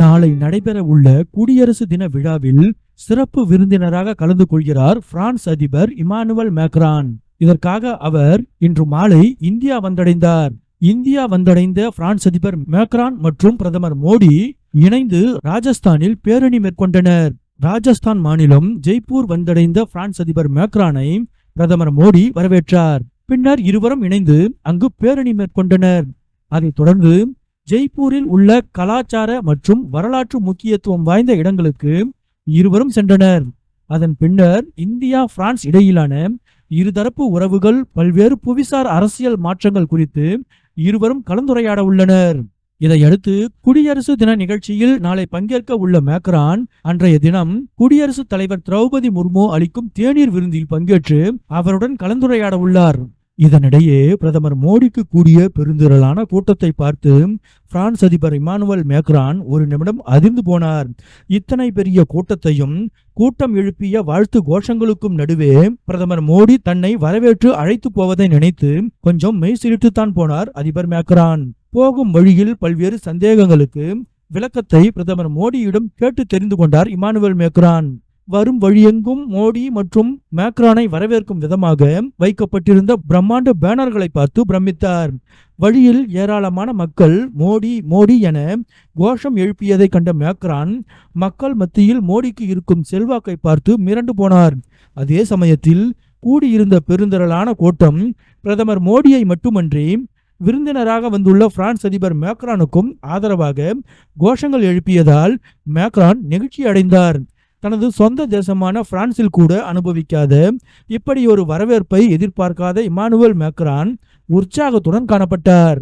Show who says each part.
Speaker 1: நாளை நடைபெற உள்ள குடியரசு தின விழாவில் சிறப்பு விருந்தினராக கலந்து கொள்கிறார் பிரான்ஸ் அதிபர் இமானுவல் மேக்ரான். இதற்காக அவர் இன்று மாலை இந்தியா வந்தடைந்தார். இந்தியா வந்தடைந்த பிரான்ஸ் அதிபர் மேக்ரான் மற்றும் பிரதமர் மோடி இணைந்து ராஜஸ்தானில் பேரணி மேற்கொண்டனர். ராஜஸ்தான் மாநிலம் ஜெய்ப்பூர் வந்தடைந்த பிரான்ஸ் அதிபர் மேக்ரானை பிரதமர் மோடி வரவேற்றார். பின்னர் இருவரும் இணைந்து அங்கு பேரணி மேற்கொண்டனர். அதைத் தொடர்ந்து ஜெய்ப்பூரில் உள்ள கலாச்சார மற்றும் வரலாற்று முக்கியத்துவம் வாய்ந்த இடங்களுக்கு இருவரும் சென்றனர். அதன் பின்னர் இந்தியா பிரான்ஸ் இடையிலான இருதரப்பு உறவுகள் பல்வேறு புவிசார் அரசியல் மாற்றங்கள் குறித்து இருவரும் கலந்துரையாட உள்ளனர். இதையடுத்து குடியரசு தின நிகழ்ச்சியில் நாளை பங்கேற்க உள்ள மேக்ரான் அன்றைய தினம் குடியரசுத் தலைவர் திரௌபதி முர்மு அளிக்கும் தேநீர் விருந்தில் பங்கேற்று அவருடன் கலந்துரையாட உள்ளார். இதனிடையே பிரதமர் மோடிக்கு கூடிய பெருந்திரளான கூட்டத்தை பார்த்து பிரான்ஸ் அதிபர் இமானுவல் மேக்ரான் ஒரு நிமிடம் அதிர்ந்து போனார். இத்தனை பெரிய கூட்டத்தையும் கூட்டம் எழுப்பிய வாழ்த்து கோஷங்களுக்கும் நடுவே பிரதமர் மோடி தன்னை வரவேற்று அழைத்து போவதை நினைத்து கொஞ்சம் மெய் சிரித்துத்தான் போனார் அதிபர் மேக்ரான். போகும் வழியில் பல்வேறு சந்தேகங்களுக்கு விளக்கத்தை பிரதமர் மோடியிடம் கேட்டு தெரிந்து கொண்டார் இமானுவேல் மேக்ரான். வரும் வழியெங்கும் மோடி மற்றும் மேக்ரானை வரவேற்கும் விதமாக வைக்கப்பட்டிருந்த பிரம்மாண்ட பேனர்களை பார்த்து பிரமித்தார். வழியில் ஏராளமான மக்கள் மோடி மோடி என கோஷம் எழுப்பியதை கண்ட மேக்ரான் மக்கள் மத்தியில் மோடிக்கு இருக்கும் செல்வாக்கை பார்த்து மிரண்டு போனார். அதே சமயத்தில் கூடியிருந்த பெருந்திரளான கூட்டம் பிரதமர் மோடியை மட்டுமன்றி விருந்தினராக வந்துள்ள பிரான்ஸ் அதிபர் மேக்ரானுக்கும் ஆதரவாக கோஷங்கள் எழுப்பியதால் மேக்ரான் நெகிழ்ச்சி அடைந்தார் தனது சொந்த தேசமான பிரான்சில் கூட அனுபவிக்காத இப்படி ஒரு வரவேற்பை எதிர்பார்க்காத இமானுவேல் மேக்ரான் உற்சாகத்துடன் காணப்பட்டார்.